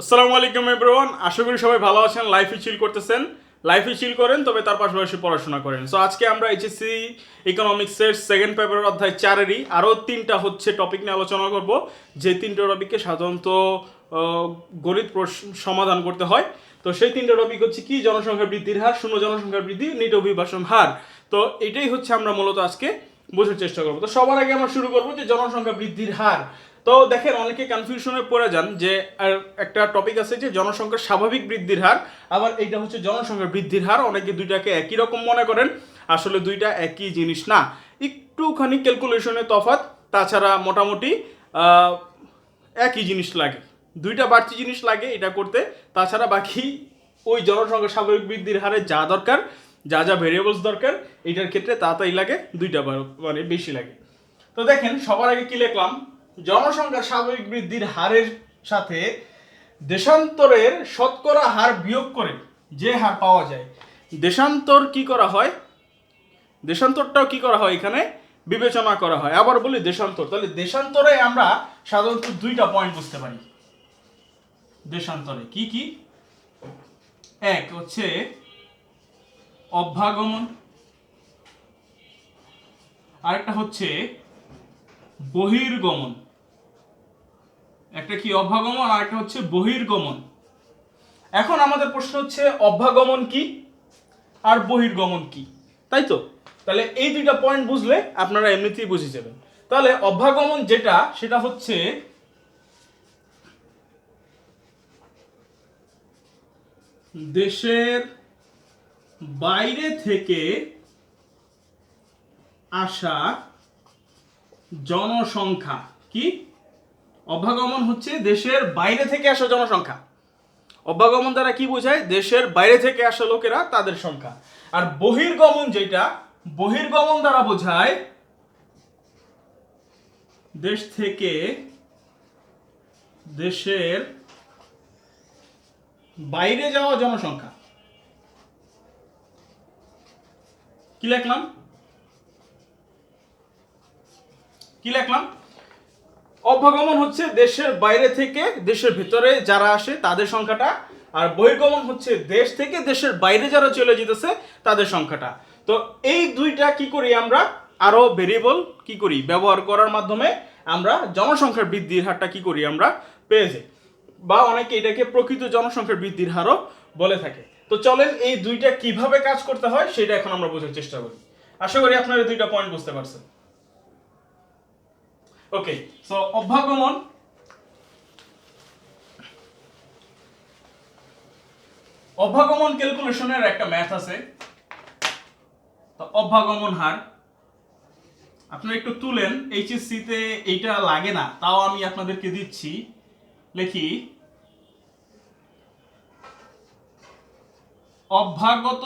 আসসালামু আলাইকুম এভরিওয়ান আশা করি সবাই ভালো আছেন লাইফে চিল করতেছেন। লাইফে চিল করেন, তবে তার পাশাপাশি পড়াশোনা করেন। সো আজকে আমরা এইচএসসি ইকোনমিক্সের সেকেন্ড পেপারের অধ্যায় চারেরই আরও তিনটা হচ্ছে টপিক নিয়ে আলোচনা করব। যে তিনটা টপিককে সাধারণত গণিত সমাধান করতে হয়। তো সেই তিনটা টপিক হচ্ছে কি? জনসংখ্যা বৃদ্ধির হার, শূন্য জনসংখ্যা বৃদ্ধি, নিট অভিবাসন হার। তো এটাই হচ্ছে আমরা মূলত আজকে বোঝার চেষ্টা করব। তো সবার আগে আমরা শুরু করব যে জনসংখ্যা বৃদ্ধির হার। তো দেখেন অনেকে কনফিউশনে পড়ে যান যে একটা টপিক আছে যে, জনসংখ্যার স্বাভাবিক বৃদ্ধির হার, আবার এইটা হচ্ছে জনসংখ্যার বৃদ্ধির হার, অনেকে দুইটাকে একই রকম মনে করেন, আসলে দুইটা একই জিনিস না। একটুখানি ক্যালকুলেশনে তফাৎ, তাছাড়া মোটামুটি একই জিনিস লাগে। দুইটা বাড়তি জিনিস লাগে এটা করতে, তাছাড়া বাকি ওই জনসংখ্যার স্বাভাবিক বৃদ্ধির হারে যা দরকার, যা যা ভেরিয়েবলস দরকার, এটার ক্ষেত্রে তাড়াতাড়ি লাগে, দুইটা মানে বেশি লাগে। তো দেখেন, সবার আগে কি লিখলাম? জনসংখ্যার স্বাভাবিক বৃদ্ধির হারের সাথে দেশান্তরের শতকরা হার বিয়োগ করে যে হার পাওয়া যায়। দেশান্তর কি করা হয়? দেশান্তরটাও কি করা হয় এখানে? বিবেচনা করা হয়। আবার বলি দেশান্তর। তাহলে দেশান্তরে আমরা সাধারণত দুইটা পয়েন্ট বুঝতে পারি। দেশান্তরে কি কি? এক হচ্ছে অভ্যাগমন। আরেকটা হচ্ছে বহির্গমন। একটা কি অভ্যাগমন আর একটা হচ্ছে বহির্গমন। এখন আমাদের প্রশ্ন হচ্ছে, অভ্যাগমন কি আর বহির্গমন কি? তাই তো? তাহলে এই দুইটা পয়েন্ট বুঝলে আপনারা এমনিতেই বুঝে যাবেন। তাহলে অভ্যাগমন যেটা, সেটা হচ্ছে দেশের বাইরে থেকে আসা জনসংখ্যা। কি? অভ্যাগমন হচ্ছে দেশের বাইরে থেকে আসা জনসংখ্যা। অভ্যাগমন দ্বারা কি বোঝায়? দেশের বাইরে থেকে আসা লোকেরা তাদের সংখ্যা। আর বহির্গমন যেটা, বহির্গমন দ্বারা বোঝায় দেশ থেকে দেশের বাইরে যাওয়া জনসংখ্যা। কি লিখলাম? কি লিখলাম? অভ্যাগমন হচ্ছে দেশের বাইরে থেকে, দেশের ভিতরে যারা আসে তাদের সংখ্যাটা, আর বহির্গমন হচ্ছে দেশ থেকে, দেশের বাইরে যারা চলে যেতেছে তাদের সংখ্যাটা। তো এই দুইটা কি করি আমরা? আরও ভেরিয়েবল কি করি? ব্যবহার করার মাধ্যমে আমরা জনসংখ্যার বৃদ্ধির হারটা কি করি আমরা? পেয়ে যাই। বা অনেকে এটাকে প্রকৃত জনসংখ্যার বৃদ্ধির হারও বলে থাকে। তো চলেন এই দুইটা কীভাবে কাজ করতে হয়, সেটা এখন আমরা বোঝার চেষ্টা করি। আশা করি আপনারা দুইটা পয়েন্ট বুঝতে পারছেন। Okay so অভ্যাগমন. অভ্যাগমন ক্যালকুলেশনের একটা ম্যাথ আছে। তো অভ্যাগমন হার, আপনারা একটু তুলেন এইচএসসি তে এইটা লাগে না, তাও আমি আপনাদেরকে দিচ্ছি। লিখি, অভ্যাগত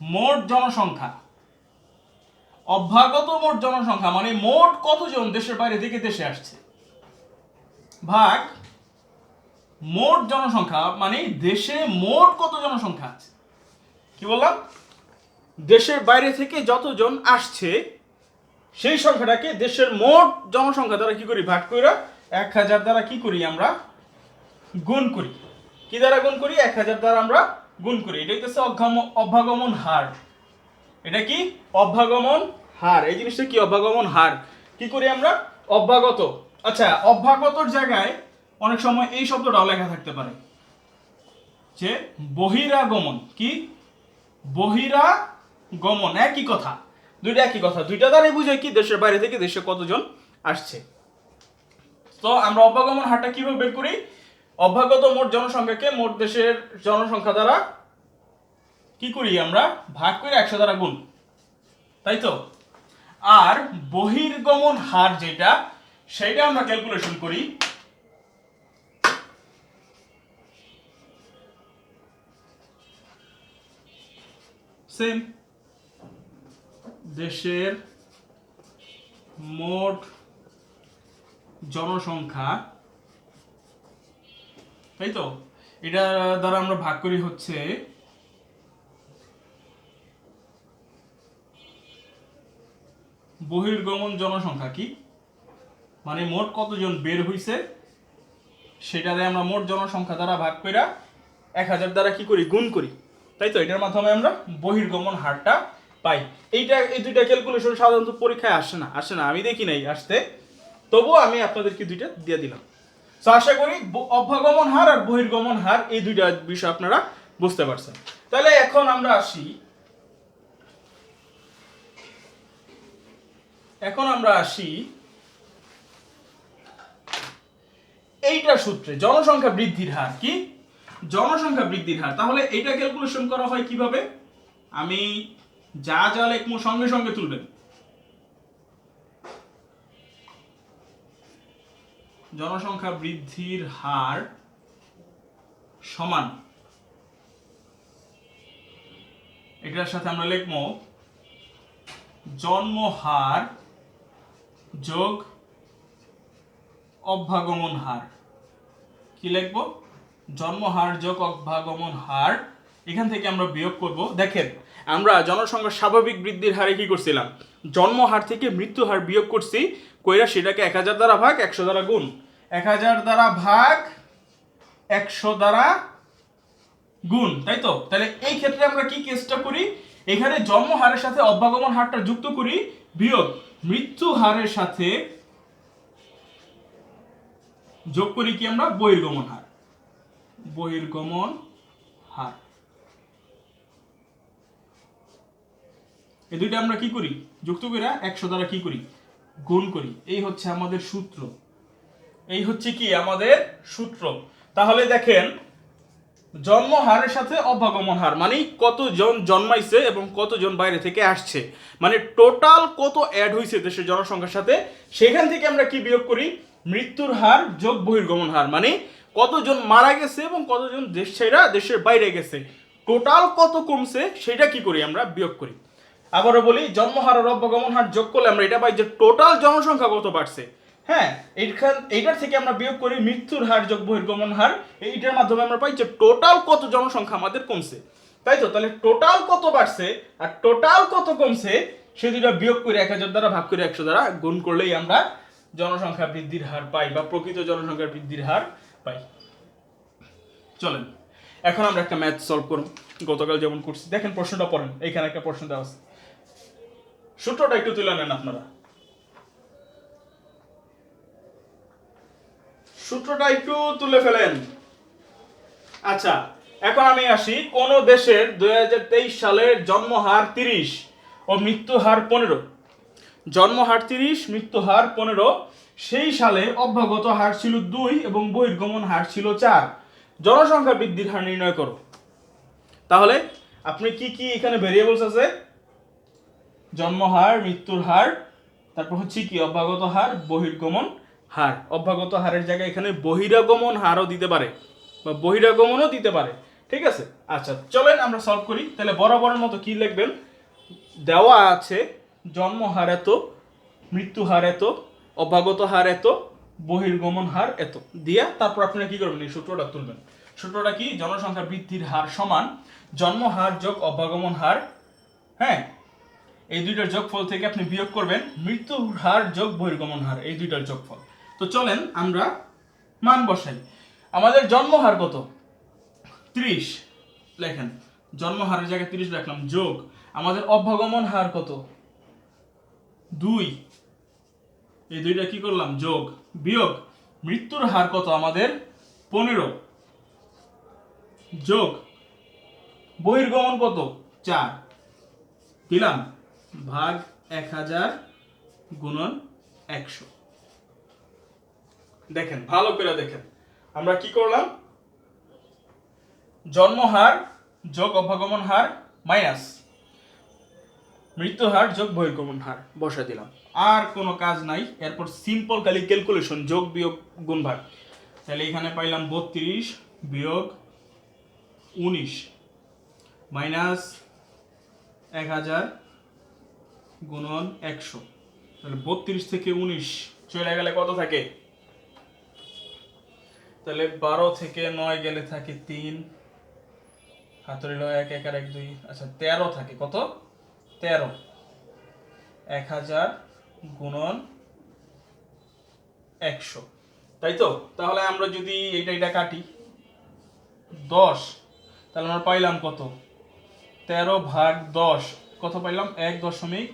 মোট জনসংখ্যা। অভ্যাগত মোট জনসংখ্যা মানে মোট কতজন দেশের বাইরে থেকে দেশে আসছে? ভাগ, মোট জনসংখ্যা মানে দেশে মোট কত জনসংখ্যা আছে? কি বললাম? দেশের বাইরে থেকে যতজন আসছে, সেই সংখ্যাটাকে দেশের মোট জনসংখ্যা দ্বারা কি করি? ভাগ করে এক হাজার দ্বারা কি করি আমরা? গুণ করি। কি দ্বারা গুণ করি? এক হাজার দ্বারা আমরা গুণ করি। এটাই হচ্ছে অভ্যাগমন হার। এটা কি? অভ্যাগমন হার। এই জিনিসটা কি? অভ্যাগমন হার। কি করি আমরা? অভ্যাগত। আচ্ছা অভ্যাগতর জায়গায় অনেক সময় এই শব্দটাও লেখা থাকতে পারে যে বহিরাগমন। কি? বহিরাগমন। একই কথা। দুইটা একই কথা। দুইটা দ্বারাই বুঝায় কি দেশের বাইরে থেকে দেশে কতজন আসছে। তো আমরা অভ্যাগমন হারটা কীভাবে বের করি? অভ্যাগত মোট জনসংখ্যাকে মোট দেশের জনসংখ্যা দ্বারা কি করি আমরা? ভাগ করে একশো দ্বারা গুণ। তাই তো? আর বহির্গমন হার যেটা, সেটা আমরা ক্যালকুলেশন করি। সেম দেশের মোট জনসংখ্যা, তাই তো? এটা দ্বারা আমরা ভাগ করি হচ্ছে বহির্গমন জনসংখ্যা কি? মানে মোট কতজন বের হইছে? সেটারে আমরা মোট জনসংখ্যা দ্বারা ভাগ কইরা এক হাজার দ্বারা কি করি? গুণ করি। তাই তো এটার মাধ্যমে আমরা বহির্গমন হারটা পাই। এইটা, এই দুইটা ক্যালকুলেশন সাধারণত পরীক্ষায় আসে না আসে না। আমি দেখি নাই আসতে। তবুও আমি আপনাদেরকে দুইটা দিয়ে দিলাম। তো আশা করি অভ্যাগমন হার আর বহির্গমন হার এই দুইটা বিষয় আপনারা বুঝতে পারছেন। তাহলে এখন আমরা আসি এখন আমরা আসি এইটা সূত্রে, জনসংখ্যা বৃদ্ধির হার, কি? জনসংখ্যা বৃদ্ধির হার। তাহলে এইটা ক্যালকুলেশন করা হয় কীভাবে? আমি যা যা লিখব সঙ্গে সঙ্গে তুলবেন। জনসংখ্যা বৃদ্ধির হার সমান। এটার সাথে আমরা লিখব জন্মহার যোগ অভ্যাগমন হার। কি লিখব? জন্মহার যোগ অভ্যাগমন হার। এখান থেকে আমরা বিয়োগ করব। দেখেন, আমরা জনসংখ্যার স্বাভাবিক বৃদ্ধির হারে কি করছিলাম? জন্মহার থেকে মৃত্যু হার বিয়োগ করছি, কইরা সেটাকে এক হাজার দ্বারা ভাগ, একশো দ্বারা গুণ। এক হাজার দ্বারা ভাগ, একশো দ্বারা গুণ। তাই তো? তাহলে এই ক্ষেত্রে আমরা কি কেসটা করি? এখানে জন্ম হারের সাথে অভ্যাগমন হারটা যুক্ত করি, বিয়োগ। মৃত্যু হারের সাথে যোগ করি কি আমরা? বহির্গমন হার। বহির্গমন হার। এই দুইটা আমরা কি করি? যুক্ত কইরা একশো দ্বারা কি করি? গুণ করি। এই হচ্ছে আমাদের সূত্র। এই হচ্ছে কি? আমাদের সূত্র। তাহলে দেখেন জন্ম হারের সাথে অভ্যাগমন হার মানে কতজন জন্মাইছে এবং কতজন বাইরে থেকে আসছে। মানে টোটাল কত অ্যাড হয়েছে দেশের জনসংখ্যার সাথে, সেখান থেকে আমরা কি বিয়োগ করি? মৃত্যুর হার যোগ বহির্গমন হার মানে কতজন মারা গেছে এবং কতজন দেশ ছেড়া দেশের বাইরে গেছে। টোটাল কত কমছে, সেটা কি করি আমরা বিয়োগ করি? আবারও বলি জন্মহার আর অভ্যাগমন হার যোগ করলে আমরা এটা পাই যে টোটাল জনসংখ্যা কত বাড়ছে। হ্যাঁ এইখান, এইটার থেকে আমরা বিয়োগ করি মৃত্যুর হার যোগ বহির্গমন হার। এইটার মাধ্যমে আমরা পাই যে টোটাল কত জনসংখ্যা আমাদের কমছে। তাই তো? তাহলে টোটাল কত বাড়ছে আর টোটাল কত কমছে, সে দুটা বিয়োগ করে এক হাজার দ্বারা ভাগ করে একশো দ্বারা গুণ করলেই আমরা জনসংখ্যা বৃদ্ধির হার পাই বা প্রকৃত জনসংখ্যা বৃদ্ধির হার পাই। চলেন, এখন আমরা একটা ম্যাথ সলভ করব। গতকাল যেমন করছি, দেখেন প্রশ্নটা পড়েন, এইখানে একটা প্রশ্ন দেওয়া আছে। সূত্রটা একটু তুলে নেন আপনারা। সূত্রটা একটু তুলে ফেলেন। আচ্ছা এখন আমি আসি। কোন দেশের দু হাজার তেইশ সালের জন্মহার তিরিশ ও মৃত্যু হার পনেরো। জন্মহার তিরিশ মৃত্যু হার পনেরো, সেই সালে অভ্যাগত হার ছিল দুই এবং বহির্গমন হার ছিল চার। জনসংখ্যা বৃদ্ধির হার নির্ণয় করো। তাহলে, আপনি কি কি এখানে ভেরিয়েবলস আছে? জন্মহার, মৃত্যুর হার, তারপর হচ্ছে কি? অভ্যাগত হার, বহির্গমন হার অভ্যাগত হারের জায়গায় এখানে বহিরাগমন হারও দিতে পারে, বা বহিরাগমনও দিতে পারে, ঠিক আছে? আচ্ছা চলেন আমরা সলভ করি। তাহলে বরাবরের মতো কি লিখবেন? দেওয়া আছে, জন্ম হার এত, মৃত্যু হার এত অভ্যাগত হার এত, বহির্গমন হার এত। দিয়া তারপর আপনারা কি করবেন? এই সূত্রটা তুলবেন। সূত্রটা কি? জনসংখ্যা বৃদ্ধির হার সমান জন্ম হার যোগ অভ্যাগমন হার হ্যাঁ? এই দুইটার যোগফল থেকে আপনি বিয়োগ করবেন, মৃত্যুর হার যোগ বহির্গমন হার, এই দুইটার যোগফল। তো চলেন আমরা মান বসাই। আমাদের জন্মহার কত? ত্রিশ। লেখেন জন্মহারের জায়গায় তিরিশ রাখলাম, যোগ। আমাদের অভ্যাগমন হার কত? দুই। এই দুইটা কি করলাম? যোগ। বিয়োগ। মৃত্যুর হার কত? আমাদের পনেরো। যোগ। বহির্গমন কত? চার। দিলাম ভাগ এক হাজার গুণন একশো। দেখেন, ভালো করে দেখেন। আমরা কি করলাম? জন্মহার যোগ অভ্যাগমন হার মাইনাস মৃত্যু হার যোগ বহির্গমন হার বসা দিলাম। আর কোনো কাজ নাই। এরপর সিম্পল খালি ক্যালকুলেশন যোগ, বিয়োগ গুণ ভাগ তাহলে এখানে পাইলাম বত্রিশ বিয়োগ উনিশ মাইনাস এক হাজার গুণন একশো। তাহলে বত্রিশ থেকে উনিশ চলে গেলে কত থাকে? তাহলে বারো থেকে নয় গেলে থাকে তিন। হাতুড়ি লয় এক এক আর এক, দুই। আচ্ছা তেরো থাকে। কত? তেরো। এক হাজার গুণন একশো। তাই তো? তাহলে আমরা যদি এটা এটা কাটি, দশ, তাহলে আমরা পাইলাম কত? তেরো ভাগ দশ। কত পাইলাম? এক দশমিক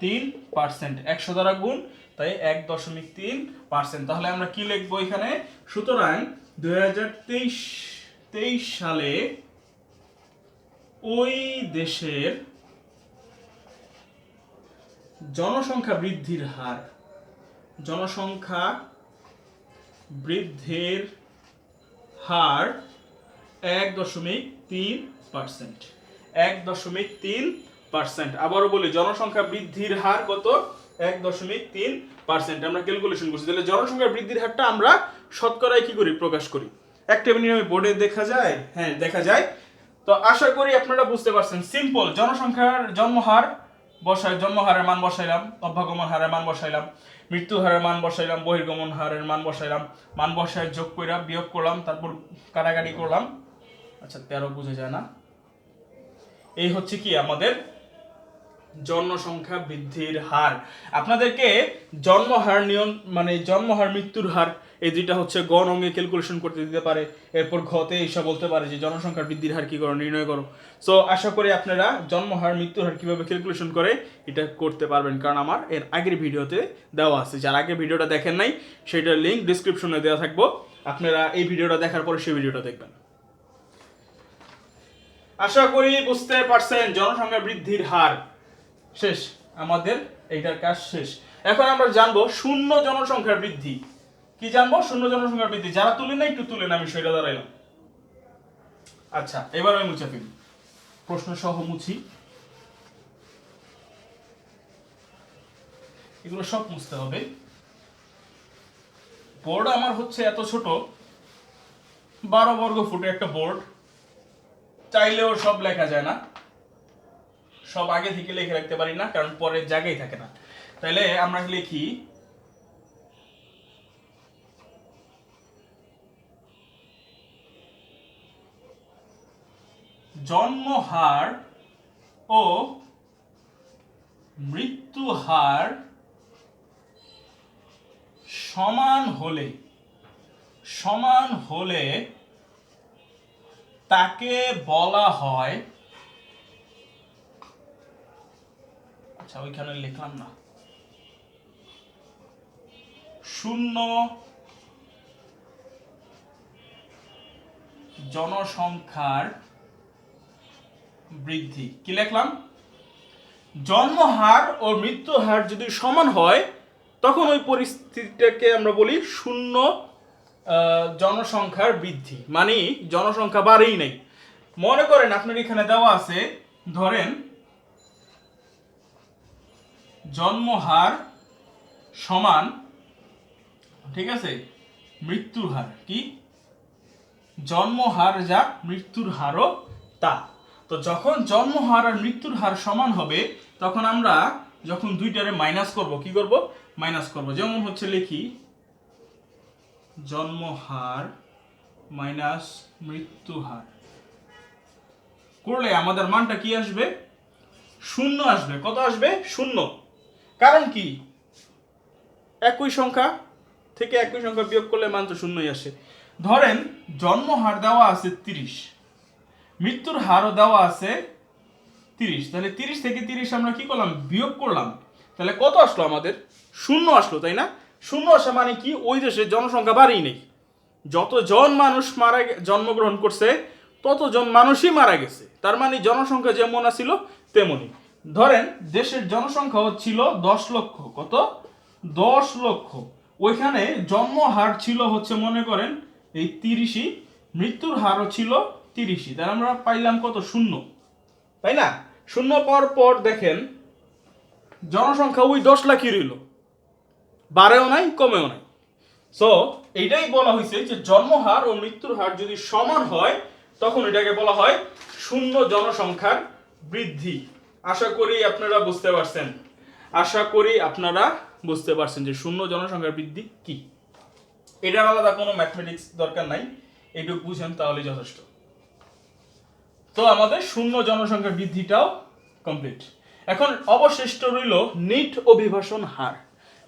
তিন পার্সেন্ট। একশো দ্বারা গুণ তাই এক দশমিক তিন পার্সেন্ট। তাহলে আমরা কি লিখব এখানে? সুতরাং দুই তেইশ সালে ওই দেশের জনসংখ্যা বৃদ্ধির হার, জনসংখ্যা বৃদ্ধির হার এক দশমিক তিন পার্সেন্ট। এক দশমিক তিন পার্সেন্ট। আবারও বলি, জনসংখ্যা বৃদ্ধির হার কত? এক দশমিক তিন পার্সেন্ট আমরা ক্যালকুলেশন করছি। তাহলে জনসংখ্যা বৃদ্ধির হারটা আমরা শতকরায় কি করি? প্রকাশ করি। একটা মিনিমামে বোর্ডে দেখা যায় হ্যাঁ দেখা যায়। তো আশা করি আপনারা বুঝতে পারছেন। সিম্পল জনসংখ্যার জন্মহার বসাই জন্মহারের মান বসাইলাম অভ্যাগমন হারের মান বসাইলাম, মৃত্যু হারের মান বসাইলাম, বহির্গমন হারের মান বসাইলাম, মান বসায় যোগ কইরা বিয়োগ করলাম, তারপর কাটাকাটি করলাম। আচ্ছা তেরো বুঝে যায় না। এই হচ্ছে কি আমাদের জনসংখ্যা বৃদ্ধির হার। আপনাদেরকে জন্মহার নিয়ম মানে জন্মহার মৃত্যুর হার, এই দুইটা হচ্ছে গণ অঙ্গে ক্যালকুলেশন করতে দিতে পারে। এরপর ঘতে এসব বলতে পারে যে জনসংখ্যার বৃদ্ধির হার কি করো, নির্ণয় করো। সো আশা করি আপনারা জন্মহার মৃত্যুর হার কীভাবে ক্যালকুলেশন করে এটা করতে পারবেন। কারণ আমার এর আগের ভিডিওতে দেওয়া আছে। যার আগে ভিডিওটা দেখেন নাই সেটার লিঙ্ক ডিসক্রিপশনে দেওয়া থাকব। আপনারা এই ভিডিওটা দেখার পরে সেই ভিডিওটা দেখবেন। আশা করি বুঝতে পারছেন, জনসংখ্যা বৃদ্ধির হার। শেষ। আমাদের এইটার কাজ শেষ। এখন আমরা জানব শূন্য জনসংখ্যার বৃদ্ধি। কি জানব? শূন্য জনসংখ্যার বৃদ্ধি। যারা তুলে না একটু তুলে না আমি সেটা দাঁড়াইলাম। আচ্ছা এবার আমি মুছে ফেলি। প্রশ্ন সহ মুছি। এগুলো সব মুছতে হবে। বোর্ড আমার হচ্ছে এত ছোট, বারো বর্গ ফুটে একটা বোর্ড। চাইলেও সব লেখা যায় না। সব আগে থেকে লিখে রাখতে পারি না, কারণ পরের জায়গায় থাকে না। তাইলে আমরা লিখি, জন্মহার ও মৃত্যু হার সমান হলে সমান হলে তাকে বলা হয় আচ্ছা ওইখানে লিখলাম না। শূন্য জনসংখ্যার বৃদ্ধি। কি লিখলাম? জন্মহার ও মৃত্যু হার যদি সমান হয়, তখন ওই পরিস্থিতিটাকে আমরা বলি শূন্য জনসংখ্যার বৃদ্ধি। মানে জনসংখ্যা বাড়েই নেই। মনে করেন, আপনার এখানে দেওয়া আছে, ধরেন জন্মহার সমান, ঠিক আছে, মৃত্যুর হার, কি? জন্মহার যা মৃত্যুর হারও তা। তো যখন জন্মহার আর মৃত্যুর হার সমান হবে, তখন আমরা যখন দুইটারে মাইনাস করব, কি করব? মাইনাস করব। যেমন হচ্ছে লিখি, জন্মহার মাইনাস মৃত্যু হার করলে আমাদের মানটা কি আসবে? শূন্য আসবে। কত আসবে? শূন্য। কারণ কি? একই সংখ্যা থেকে একই সংখ্যা বিয়োগ করলে মান তো শূন্যই আসে। ধরেন, জন্ম হার দেওয়া আছে তিরিশ। মৃত্যুর হারও দেওয়া আছে তিরিশ। তাহলে তিরিশ থেকে তিরিশ আমরা কি করলাম? বিয়োগ করলাম। তাহলে কত আসলো আমাদের? শূন্য আসলো, তাই না? শূন্য আসা মানে কি? ওই দেশে জনসংখ্যা বাড়েই নেই। যতজন মানুষ মারা জন্মগ্রহণ করছে ততজন মানুষই মারা গেছে। তার মানে জনসংখ্যা যেমন আছিল, তেমনই। ধরেন দেশের জনসংখ্যা ছিল দশ লক্ষ, কত? দশ লক্ষ। ওইখানে জন্ম হার ছিল হচ্ছে, মনে করেন, এই তিরিশই মৃত্যুর হারও ছিল তিরিশই তাহলে আমরা পাইলাম কত? শূন্য। তাই না? শূন্য পর পর দেখেন, জনসংখ্যা ওই দশ লাখই রইল। বাড়েও নাই, কমেও নাই। সো এইটাই বলা হয়েছে যে জন্মহার ও মৃত্যুর হার যদি সমান হয়, তখন এটাকে বলা হয় শূন্য জনসংখ্যার বৃদ্ধি। আশা করি আপনারা বুঝতে পারছেন। আশা করি আপনারা বুঝতে পারছেন যে শূন্য জনসংখ্যার বৃদ্ধি কি। এটার আলাদা কোনো ম্যাথমেটিক্স দরকার নাই, এইটুকু বুঝেন তাহলে যথেষ্ট। তো আমাদের শূন্য জনসংখ্যার বৃদ্ধিটাও কমপ্লিট এখন অবশিষ্ট রইল নিট অভিবাসন হার।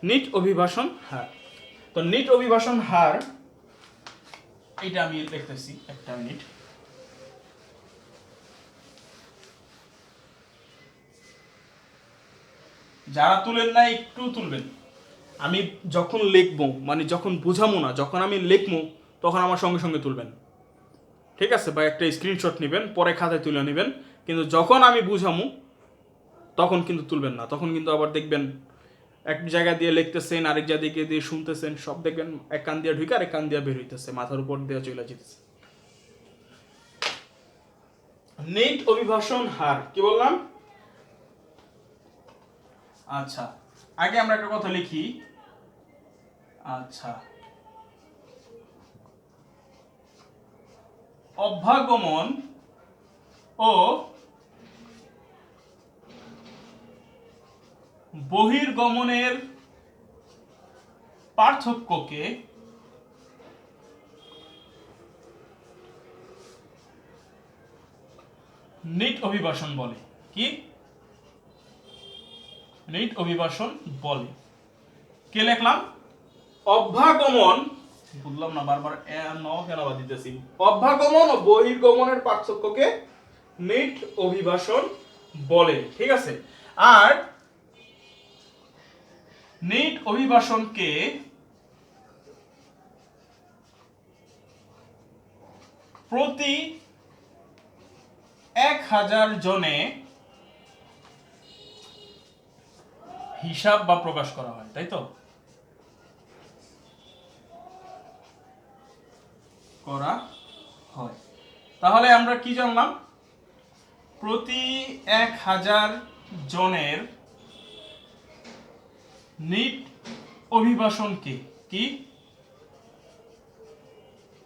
নিট অভিবাসন হার। তো নিট অভিবাসন হার এটা আমি লিখতেছি একটা মিনিট। যারা তুলেন না, একটু তুলবেন। আমি যখন লিখব মানে যখন বুঝামো না, যখন আমি লিখব, তখন আমার সঙ্গে সঙ্গে তুলবেন। ঠিক আছে? বা একটা স্ক্রিনশট নেবেন, পরে খাতায় তুলে নেবেন। কিন্তু যখন আমি বুঝামু, তখন কিন্তু তুলবেন না। তখন কিন্তু আবার দেখবেন এক জায়গা দিয়ে লিখতেছেন, আরেক জায়গা দিয়ে শুনতেছেন, সব দেখবেন এক কান দিয়ে ঢুকে আরেক কান দিয়ে বের হইতেছে, মাথার উপর দিয়ে চলে যেতেছে। নেট অভিভাষণ হার, কি বললাম? আচ্ছা আগে আমরা একটা কথা লিখি। আচ্ছা। অভ্যাগমন ও বহির্গমনের পার্থক্যকে নিট অভিবাসন বলে। কি? নিট অভিবাসন বলে। কে লিখলাম? অভ্যাগমন। বললাম না, বারবার ন কেন আবার দিতেছি? অভ্যাগমন ও বহির্গমনের পার্থক্যকে নিট অভিবাসন বলে, ঠিক আছে? আর নিট অভিবাসনকে প্রতি এক হাজার জনে হিসাব বা প্রকাশ করা হয়, তাই তো? করা হয়। তাহলে আমরা কি জানলাম? প্রতি এক হাজার জনের নিট অভিবাসনকে কি?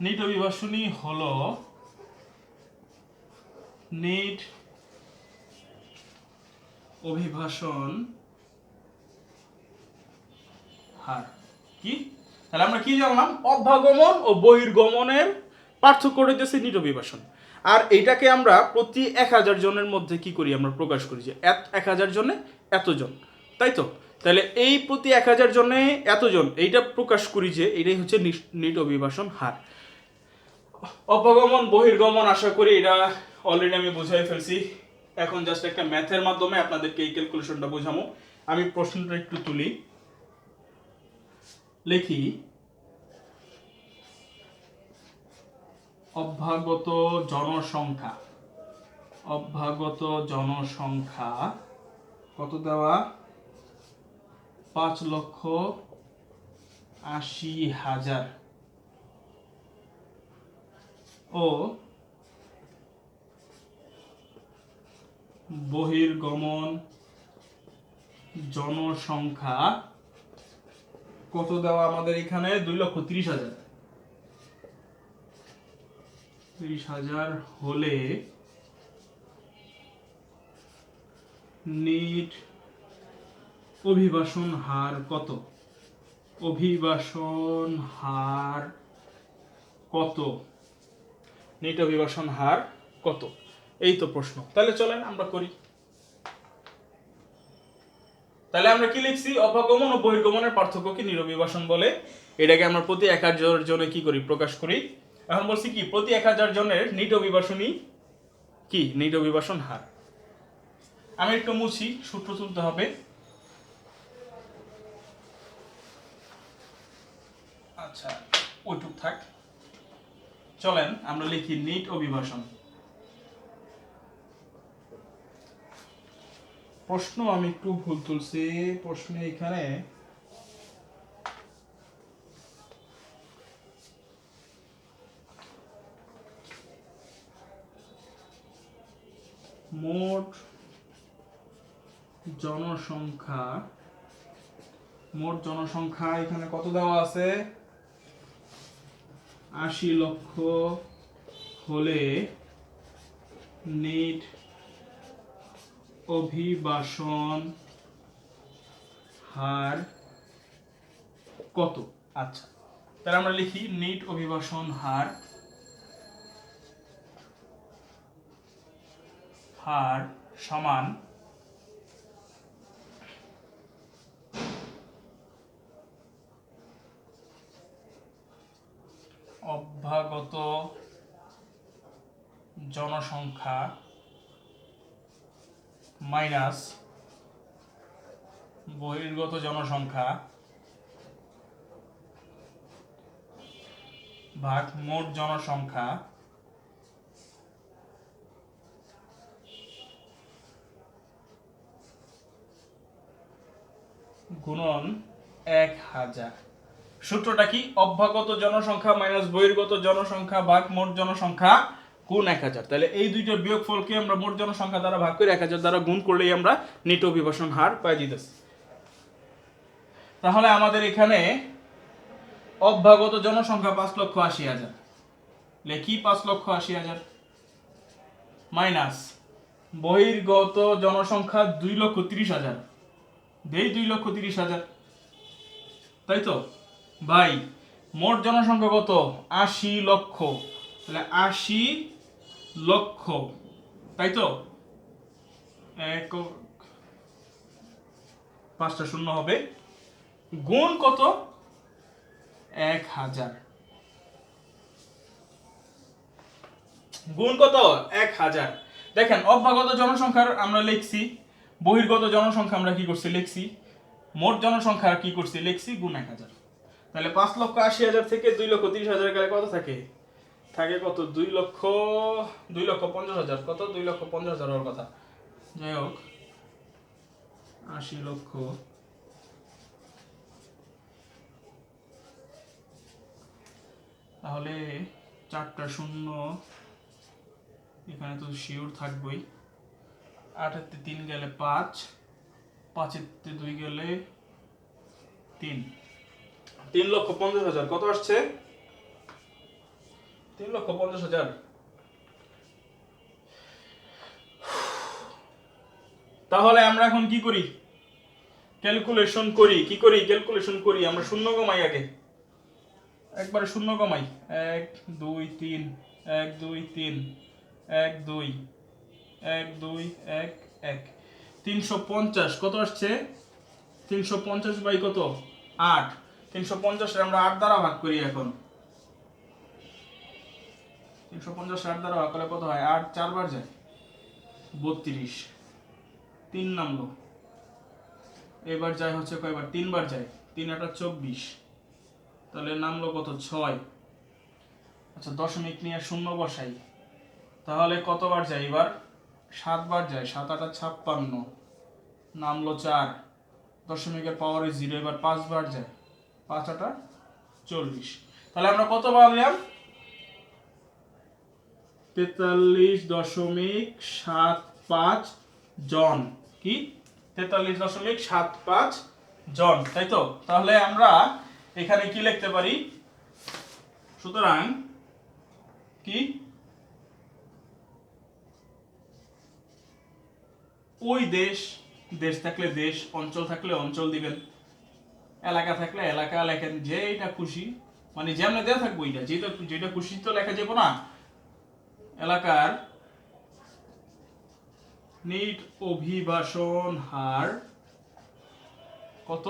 নিট অভিবাসনী হলো নিট অভিবাসন হার কি? তাহলে আমরা কি জানলাম? অভ্যাগমন ও বহির্গমনের পার্থক্য রইতেছে নিট অভিবাসন আর এইটাকে আমরা প্রতি এক হাজার জনের মধ্যে কি করি আমরা প্রকাশ করি যে এক হাজার জনে এতজন। তাই তো? তাহলে এই প্রতি এক হাজার জনে এতজন, এইটা প্রকাশ করি যে এটাই হচ্ছে নিট অভিবাসন হার। অপগমন বহির্গমন, আশা করি এটা অলরেডি আমি বুঝাই ফেলছি। এখন জাস্ট একটা ম্যাথের মাধ্যমে আপনাদেরকে এই ক্যালকুলেশনটা বোঝামো আমি প্রশ্নটা একটু তুলি। লিখি অভ্যাগত জনসংখ্যা অভ্যাগত জনসংখ্যা কত দেওয়া? পাঁচ লক্ষ আশি হাজার। ও বহির্গমন জনসংখ্যা কত দেওয়া আমাদের এখানে? দুই লক্ষ তিরিশ হাজার। তিরিশ হাজার হলে নিট অভিবাসন হার কত? অভিবাসন হার কত? নিট অভিবাসন হার কত? এই তো প্রশ্ন। তাহলে চলেন আমরা করি। তাহলে আমরা কি লিখছি? অপগমন ও বহির্গমনের পার্থক্যকে নিরভিবাসন বলে। এটাকে আমরা প্রতি এক হাজার জনে কি করি? প্রকাশ করি। এখন বলছি কি? প্রতি এক হাজার জনের নিট অভিবাসনী কি? নিট অভিবাসন হার। আমি একটু মুছি, সূত্র তুলতে হবে। আচ্ছা ওইটুক থাক। চলেন, আমরা লিখি নিট অভিবাসন। প্রশ্ন আমি একটু ভুল তুলছি। প্রশ্নে এখানে মোট জনসংখ্যা মোট জনসংখ্যা এখানে কত দেওয়া আছে? আশি লক্ষ হলে নিট অভিবাসন হার কত? আচ্ছা তাহলে আমরা লিখি নিট অভিবাসন হার হার সমান অভ্যাগত জনসংখ্যা মাইনাস বহির্গত জনসংখ্যা ভাগ মোট জনসংখ্যা গুণন এক হাজার। সূত্রটা কি? অভ্যাগত জনসংখ্যা মাইনাস বহির্গত জনসংখ্যা ভাগ মোট জনসংখ্যা গুণ এক হাজার। তাহলে এই দুইটার বিয়োগফলকে আমরা মোট জনসংখ্যা দ্বারা ভাগ করে এক হাজার দ্বারা গুণ করলেই আমরা নিট অভিবাসন হার পাই দিতেছি তাহলে আমাদের এখানে অভ্যাগত জনসংখ্যা পাঁচ লক্ষ আশি হাজার। লেখি পাঁচ লক্ষ আশি হাজার? মাইনাস বহির্গত জনসংখ্যা দুই লক্ষ তিরিশ হাজার। দেই দুই লক্ষ তিরিশ হাজার। তাই তো? ভাই, মোট জনসংখ্যা কত? আশি লক্ষ। তাহলে আশি লক্ষ তাই তো? এক, পাঁচটা শূন্য হবে। গুণ কত? এক হাজার। গুণ কত? এক হাজার। দেখেন অভ্যাগত জনসংখ্যার আমরা লিখছি, বহির্গত জনসংখ্যা আমরা কি করছি? লিখছি, মোট জনসংখ্যা কি করছি? লিখছি গুণ এক হাজার। তাহলে পাঁচ লক্ষ আশি হাজার থেকে দুই লক্ষ তিরিশ হাজার গেলে কত থাকে? থাকে কত? দুই লক্ষ দুই লক্ষ পঞ্চাশ হাজার। কত? দুই লক্ষ পঞ্চাশ হাজার হওয়ার কথা। যাই হোক, আশি লক্ষ। তাহলে চারটা শূন্য। এখানে তো শিওর থাকবই। আটেরতে তিন গেলে পাঁচ, পাঁচেরতে দুই গেলে তিন। তিন লক্ষ পঞ্চাশ হাজার। কত আসছে? তিন লক্ষ পঞ্চাশ হাজার। তাহলে আমরা এখন কি করি? ক্যালকুলেশন করি। কি করি? ক্যালকুলেশন করি। আমরা শূন্য কমাই আগে। একবারে শূন্য কমাই। এক, দুই, তিন। এক, দুই, তিন। এক, দুই। এক দুই, এক এক। তিনশো পঞ্চাশ। কত আসছে? তিনশো পঞ্চাশ বাই কত? আট। তিনশো পঞ্চাশে আমরা আট দ্বারা ভাগ করি এখন। তিনশো পঞ্চাশ আট দ্বারা ভাগ করলে কত হয়? আট, চারবার যায়। বত্রিশ। তিন নামলো। এবার যায় হচ্ছে কয়বার? তিনবার যায়। তিন, আটা চব্বিশ। তাহলে নামলো কত? ছয়। আচ্ছা দশমিক নিয়ে শূন্য বসাই। তাহলে কতবার যায় এবার? সাতবার যায়। সাত, আটা ছাপ্পান্ন। নামলো চার। দশমিকের পাওয়ারে জিরো এবার পাঁচবার যায়। পাঁচ, আটা চল্লিশ। তাহলে আমরা কত পারলাম তেতাল্লিশ দশমিক সাত পাঁচ জন। কি? তেতাল্লিশ দশমিক সাত পাঁচ জন, তাই তো? তাহলে আমরা এখানে কি লিখতে পারি? সুতরাং কি? ওই দেশ দেশ থাকলে দেশ, অঞ্চল থাকলে অঞ্চল দিবেন। এলাকা থাকলে এলাকা, লেখেন যেটা খুশি। মানে যেমন দেওয়া থাকব এটা যেটা যেটা খুশি তো লেখা যাব না। এলাকার নিট অভিবাসন হার কত?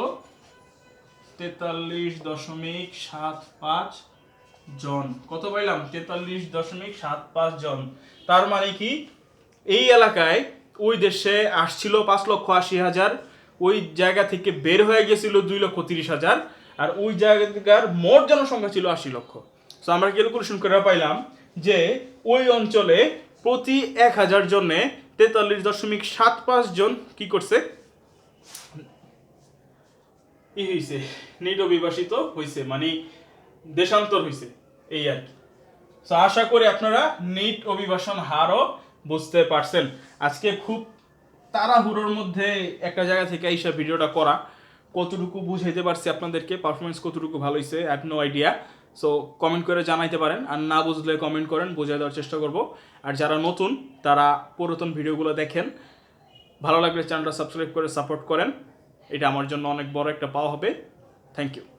তেতাল্লিশ দশমিক সাত পাঁচ জন। কত পাইলাম? তেতাল্লিশ দশমিক সাত পাঁচ জন। তার মানে কি? এই এলাকায় ওই দেশে আসছিল পাঁচ লক্ষ আশি হাজার, ওই জায়গা থেকে বের হয়ে গেছিল দুই লক্ষ তিরিশ হাজার, আর ওই জায়গা জায়গার মোট জনসংখ্যা ছিল আশি লক্ষ। তো আমরা ক্যালকুলেশন করে পাইলাম যে ওই অঞ্চলে প্রতি এক হাজার জনে তেতাল্লিশ দশমিক সাত পাঁচ জন কি করছে? ই হয়েছে নিট অভিবাসিত হয়েছে মানে দেশান্তর হয়েছে এই আর কি। তো আশা করি আপনারা নিট অভিবাসন হারও বুঝতে পারছেন। আজকে খুব তাড়াহুড়োর মধ্যে একটা জায়গা থেকে এইসব ভিডিওটা করা। কতটুকু বুঝাইতে পারছি আপনাদেরকে? পারফরমেন্স কতটুকু ভালো হয়েছে at no idea so comment করে জানাইতে পারেন আর না বুঝলে কমেন্ট করেন বুঝিয়ে দেওয়ার চেষ্টা করব। আর যারা নতুন, তারা পুরাতন ভিডিওগুলো দেখেন। ভালো লাগলে চ্যানেলটা সাবস্ক্রাইব করে সাপোর্ট করেন। এটা আমার জন্য অনেক বড় একটা পাওয়া হবে। Thank you